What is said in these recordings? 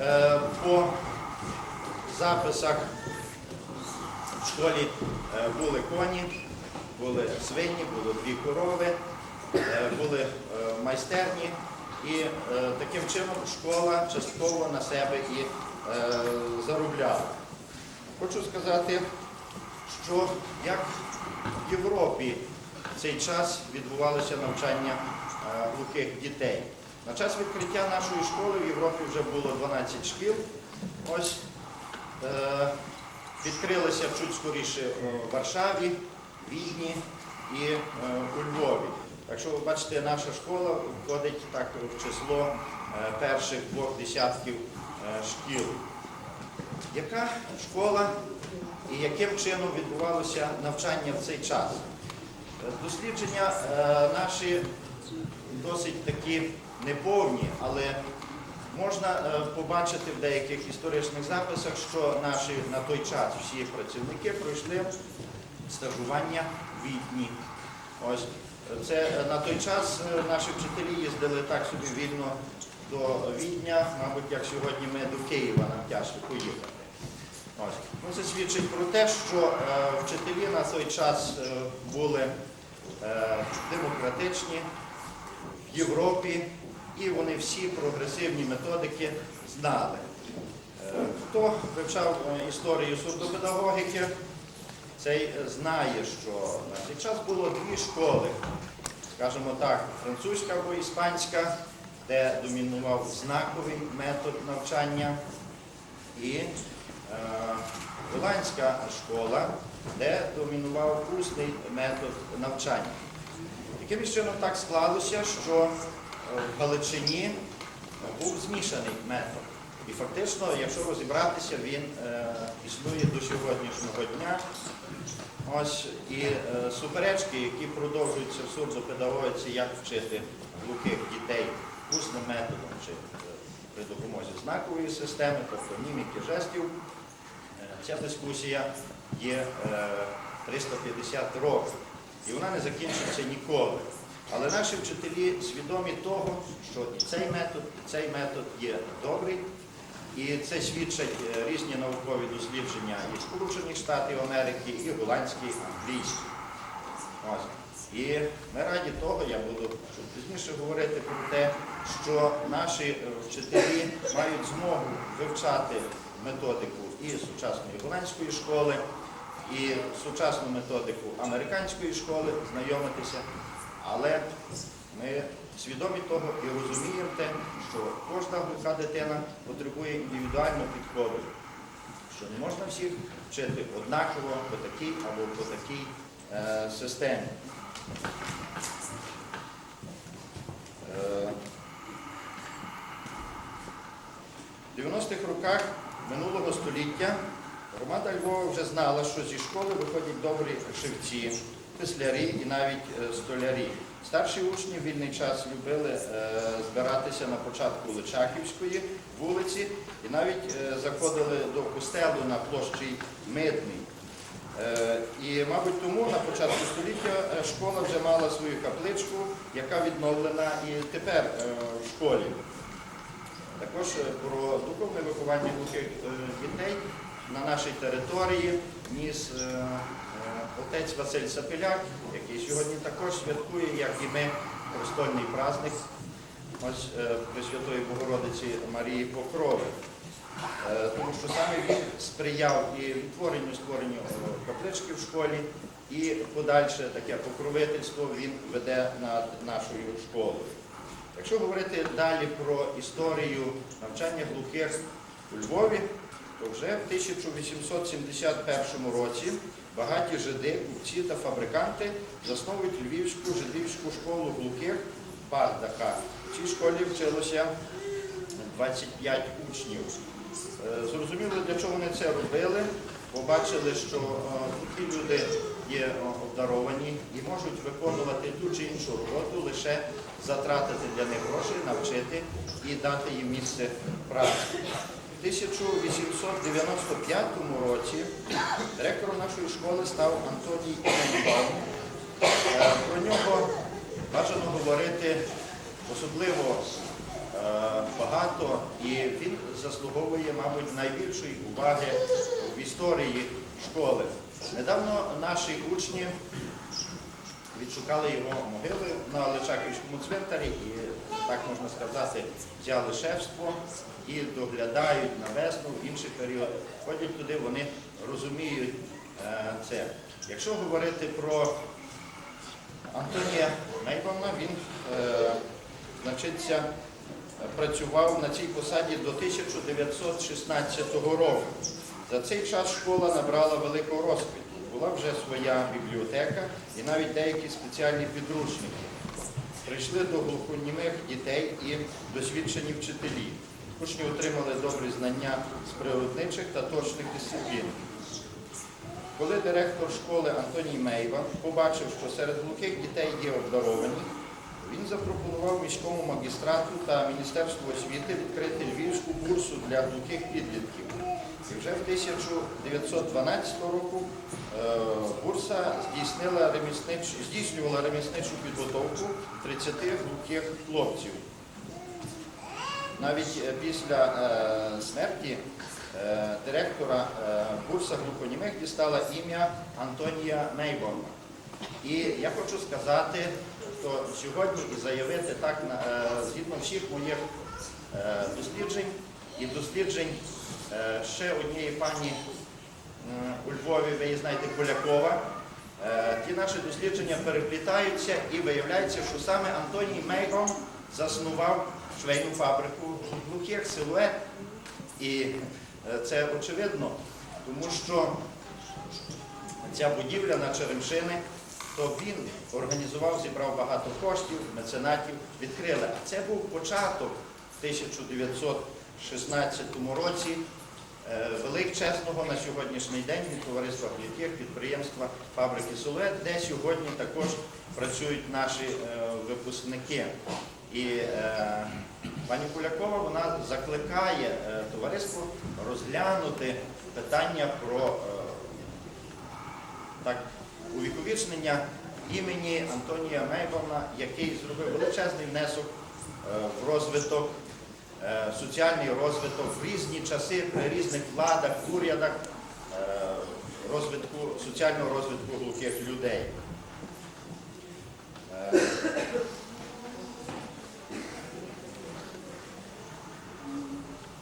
е, по записах в школі е, були коні, були свині, було дві корови, е, були е, майстерні. І е, таким чином школа частково на себе і е, заробляла. Хочу сказати, що як в Європі в цей час відбувалося навчання е, глухих дітей. На час відкриття нашої школи в Європі вже було 12 шкіл. Ось е, відкрилися чуть скоріше в Варшаві, Відні і е, у Львові. Так що ви бачите, наша школа входить так в число е, перших двох десятків е, шкіл. Яка школа і яким чином відбувалося навчання в цей час? Е, Дослідження наші досить такі неповні, але можна е, побачити в деяких історичних записах, що наші на той час всі працівники пройшли стажування в Відні. Ось це е, на той час е, наші вчителі їздили так собі вільно до Відня, мабуть, як сьогодні ми до Києва нам тяжко поїхати. Ось. Ну, це свідчить про те, що е, вчителі на той час е, були е, демократичні в Європі, і вони всі прогресивні методики знали. Е, Хто вивчав е, історію сурдопедагогіки, цей знає, що на цей час було дві школи, скажімо так, французька або іспанська, де домінував знаковий метод навчання, і е, голландська школа, де домінував усний метод навчання. Якимось чином так склалося, що в Галичині був змішаний метод. І фактично, якщо розібратися, він е, існує до сьогоднішнього дня. Ось і е, суперечки, які продовжуються в сурдопедагогіці, як вчити глухих дітей усним методом чи е, при допомозі знакової системи, тобто міміки жестів. Е, Ця дискусія є е, 350 років, і вона не закінчиться ніколи. Але наші вчителі свідомі того, що і цей метод, і цей метод є добрий, і це свідчать е, різні наукові дослідження і Сполучених Штатів Америки, і голландські, і англійські. Ось. І ми раді того, я буду пізніше говорити про те, що наші е, вчителі мають змогу вивчати методику і сучасної голландської школи, і сучасну методику американської школи, знайомитися. Але ми свідомі того і розуміємо те, що кожна глуха дитина потребує індивідуального підходу, що не можна всіх вчити однаково по такій або по такій е, системі. Е, в 90-х роках минулого століття громада Львова вже знала, що зі школи виходять добрі шивці, теслярі і навіть е, столярі. Старші учні в вільний час любили е, збиратися на початку Личаківської вулиці і навіть е, заходили до костелу на площі Митний. І, мабуть, тому на початку століття школа вже мала свою капличку, яка відновлена і тепер в школі. Також про духовне виховання глухих дітей на нашій території ніс отець Василь Сапеляк, який сьогодні також святкує, як і ми, престольний праздник е, Пресвятої Богородиці Марії Покрови. Е, Тому що саме він сприяв і відтворенню створенню е, каплички в школі, і подальше таке покровительство він веде над нашою школою. Якщо говорити далі про історію навчання глухих у Львові, то вже в 1871 році багаті жиди, купці та фабриканти засновують Львівську жидівську школу глухих Бардаха. В цій школі вчилося 25 учнів. Е, Зрозуміло, для чого вони це робили. Побачили, що е, такі люди є е, обдаровані і можуть виконувати ту чи іншу роботу, лише затратити для них гроші, навчити і дати їм місце праці. У 1895 році директором нашої школи став Антоній Енбаум. Е, Про нього бажано говорити особливо е, багато і він заслуговує, мабуть, найбільшої уваги в історії школи. Недавно наші учні відшукали його могили на Личаківському цвинтарі і, так можна сказати, взяли шефство і доглядають на весну в інший період. Ходять туди, вони розуміють е, це. Якщо говорити про Антонія Мейбовна, він е, значиться, працював на цій посаді до 1916 року. За цей час школа набрала великого розквіту. Була вже своя бібліотека і навіть деякі спеціальні підручники. Прийшли до глухонімих дітей і досвідчені вчителі. Учні отримали добрі знання з природничих та точних дисциплін. Коли директор школи Антоній Мейва побачив, що серед глухих дітей є обдаровані, він запропонував міському магістрату та Міністерству освіти відкрити львівську бурсу для глухих підлітків. І вже в 1912 року е, бурса здійснила реміснич... здійснювала ремісничу підготовку 30 глухих хлопців. Навіть е, після е, смерті директора бурса глухонімих дістала ім'я Антонія Мейборна. І я хочу сказати, що сьогодні і заявити так згідно всіх моїх досліджень і досліджень е, ще однієї пані е, у Львові, ви її знаєте, Полякова. Е, ті наші дослідження переплітаються і виявляється, що саме Антоній Мейрон заснував швейну фабрику глухих силует. І це очевидно, тому що ця будівля на Черемшини, то він організував, зібрав багато коштів, меценатів відкрили. А це був початок 1900 2016 році е, велик чесного на сьогоднішній день від товариства Клітір, підприємства фабрики Сулет, де сьогодні також працюють наші е, випускники. І е, пані Кулякова вона закликає товариство розглянути питання про е, так, увіковічнення імені Антонія Мейбовна, який зробив величезний внесок в розвиток соціальний розвиток в різні часи при різних владах, урядах е, розвитку, соціального розвитку глухих людей. Е,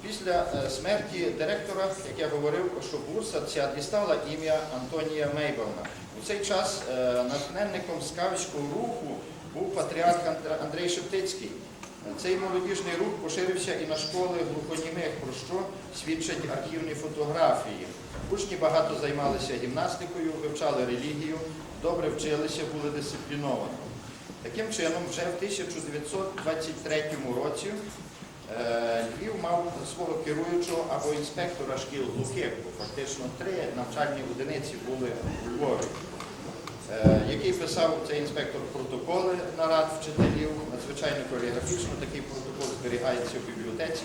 Після е, смерті директора, як я говорив, що бурса ця дістала ім'я Антонія Мейбовна. У цей час е, натхненником скавського руху був патріарх Андр- Андрей Шептицький. Цей молодіжний рух поширився і на школи глухонімих, про що свідчать архівні фотографії. Учні багато займалися гімнастикою, вивчали релігію, добре вчилися, були дисципліновані. Таким чином, вже в 1923 році Е, Львів мав свого керуючого або інспектора шкіл глухих, фактично три навчальні одиниці були у Львові, який писав цей інспектор протоколи нарад вчителів, надзвичайно каліграфічно, такий протокол зберігається в бібліотеці.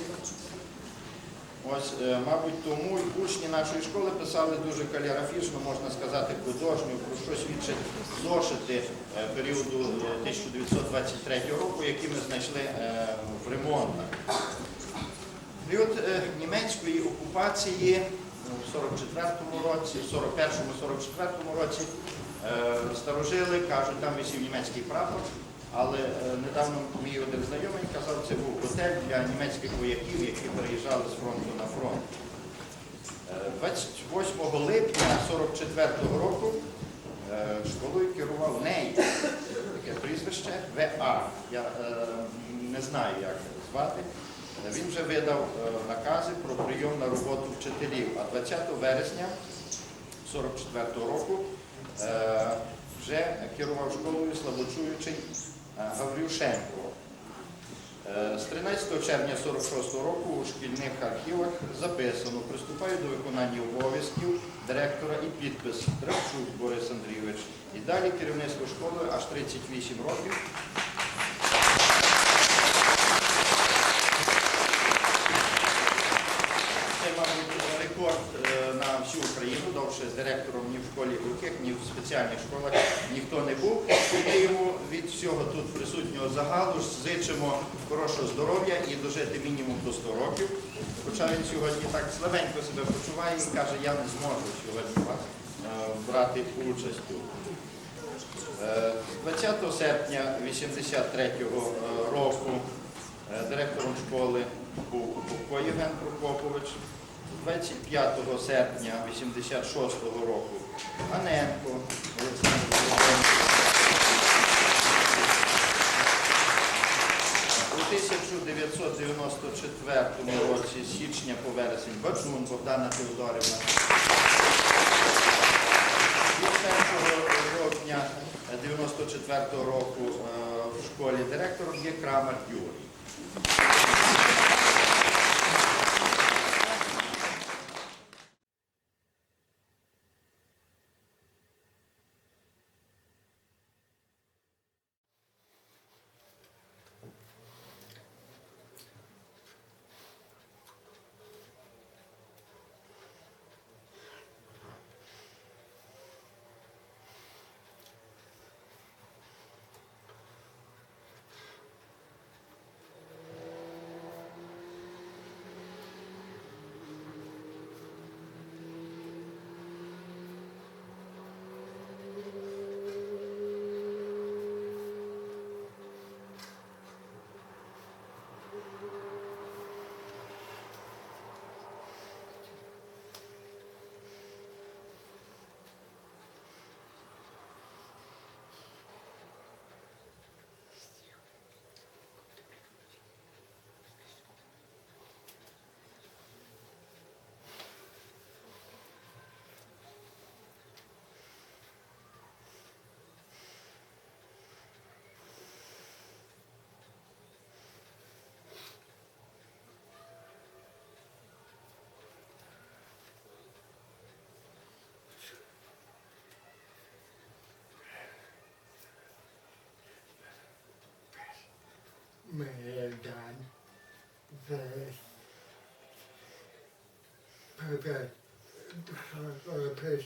Ось, е, мабуть, тому й учні нашої школи писали дуже каліграфічно, можна сказати, художньо, про що свідчать зошити е, періоду е, 1923 року, які ми знайшли е, в ремонтах. Період е, німецької окупації в 44-му році, в 41-му-44-му році е, старожили, кажуть, там висів німецький прапор, але е, недавно мій один знайомий казав, це був готель для німецьких вояків, які переїжджали з фронту на фронт. Е, 28 липня 44-го року е, школою керував неї, таке прізвище ВА. Я е, не знаю, як звати. Е, Він вже видав е, накази про прийом на роботу вчителів. А 20 вересня 44-го року е, керував школою слабочуючий е, Гаврюшенко. Е, З 13 червня 46 року у шкільних архівах записано, приступаю до виконання обов'язків директора і підпис Дравчук Борис Андрійович. І далі керівництво школи аж 38 років. Це, мабуть, рекорд е, всю Україну, довше директором ні в школі глухих, ні в спеціальних школах ніхто не був. І від всього тут присутнього загалу зичимо хорошого здоров'я і дожити мінімум до 100 років. Хоча він сьогодні так слабенько себе почуває і каже, я не зможу сьогодні вас е, брати участь тут. Е, 20 серпня 83 року е, директором школи був Бубко Євген Прокопович. 25 серпня 86 року Аненко Олександр. У 1994 році січня по вересень Баджун Богдана Теодорівна. Від 1 жовтня 94 року е, в школі директором є Крамер Юрій. Okay. On a uh, page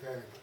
planning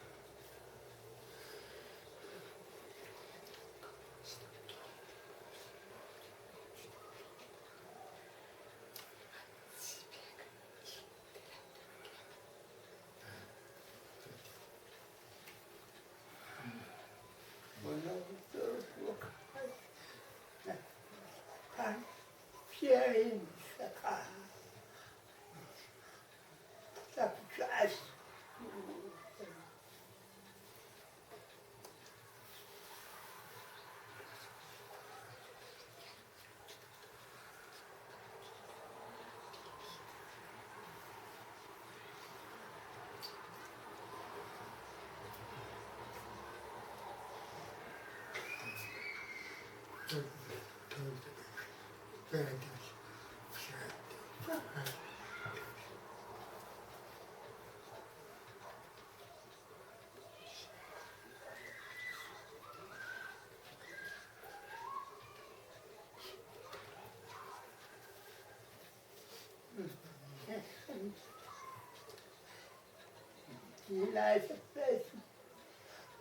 Nice place.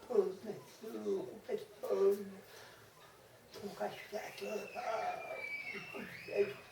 Pose next to Thank you.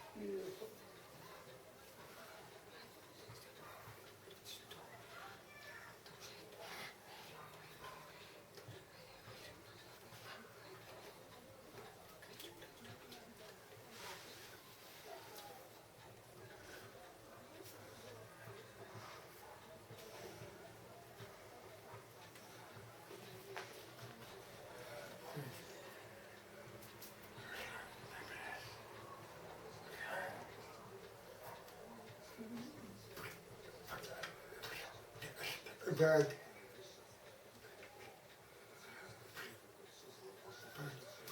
that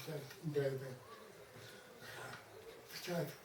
that that that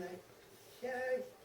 night. Yay!